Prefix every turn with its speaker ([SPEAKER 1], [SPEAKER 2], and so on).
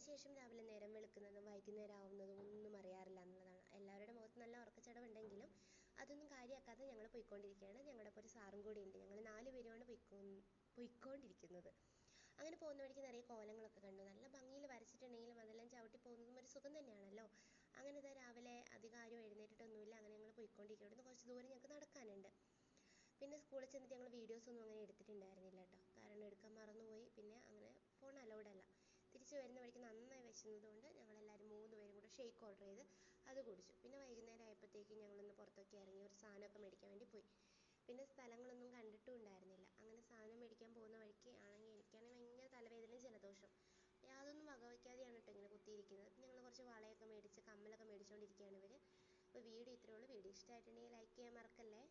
[SPEAKER 1] അതിനുശേഷം രാവിലെ നേരം വെളുക്കുന്നതും വൈകുന്നേരം ആവുന്നതും ഒന്നും അറിയാറില്ല എന്നുള്ളതാണ്. എല്ലാവരുടെ മുഖത്ത് നല്ല ഉറക്കച്ചടവുണ്ടെങ്കിലും അതൊന്നും കാര്യമാക്കാതെ ഞങ്ങൾ പോയിക്കൊണ്ടിരിക്കുകയാണ്. ഞങ്ങളുടെ ഒപ്പം ഒരു സാറും കൂടി ഉണ്ട്. ഞങ്ങൾ നാല് പേരുമാണ് പോയിക്കോ പോയിക്കൊണ്ടിരിക്കുന്നത്. അങ്ങനെ പോകുന്ന വഴിക്ക് നിറയെ കോലങ്ങളൊക്കെ കണ്ടു. നല്ല ഭംഗിയിൽ വരച്ചിട്ടുണ്ടെങ്കിലും അതെല്ലാം ചവിട്ടി പോകുന്നതും ഒരു സുഖം തന്നെയാണല്ലോ. അങ്ങനെ ഇതാ രാവിലെ അധികം ആരും എഴുന്നേറ്റിട്ടൊന്നുമില്ല. അങ്ങനെ ഞങ്ങൾ പോയിക്കൊണ്ടിരിക്കുക ഇവിടുന്ന് കുറച്ച് ദൂരം ഞങ്ങൾക്ക് നടക്കാനുണ്ട്. പിന്നെ സ്കൂളിൽ ചെന്നിട്ട് ഞങ്ങൾ വീഡിയോസ് ഒന്നും അങ്ങനെ എടുത്തിട്ടുണ്ടായിരുന്നില്ല കേട്ടോ. തിരിച്ച് വരുന്ന വഴിക്ക് നന്നായി വിശന്നതുകൊണ്ട് ഞങ്ങളെല്ലാവരും മൂന്ന് പേരും കൂടെ ഷേക്ക് ഓർഡർ ചെയ്ത് അത് കുടിച്ചു. പിന്നെ വൈകുന്നേരം ആയപ്പോഴത്തേക്കും ഞങ്ങളൊന്ന് പുറത്തൊക്കെ ഇറങ്ങി ഒരു സാധനമൊക്കെ മേടിക്കാൻ വേണ്ടി പോയി. പിന്നെ സ്ഥലങ്ങളൊന്നും കണ്ടിട്ടും ഉണ്ടായിരുന്നില്ല. അങ്ങനെ സാധനം മേടിക്കാൻ പോകുന്ന വഴിക്ക് ആണെങ്കിൽ എനിക്കാണെങ്കിൽ ഭയങ്കര തലവേദനയും ജലദോഷം യാതൊന്നും വകവയ്ക്കാതെയാണ് കേട്ടോ ഇങ്ങനെ കുത്തിയിരിക്കുന്നത്. ഞങ്ങൾ കുറച്ച് വളയൊക്കെ മേടിച്ച് കമ്മലൊക്കെ മേടിച്ചുകൊണ്ടിരിക്കുകയാണ് ഇവർ അപ്പോൾ വീഡിയോ ഇത്രയേ ഉള്ളൂ. വീഡിയോ ഇഷ്ടമായിട്ടുണ്ടെങ്കിൽ ലൈക്ക് ചെയ്യാൻ മറക്കല്ലേ?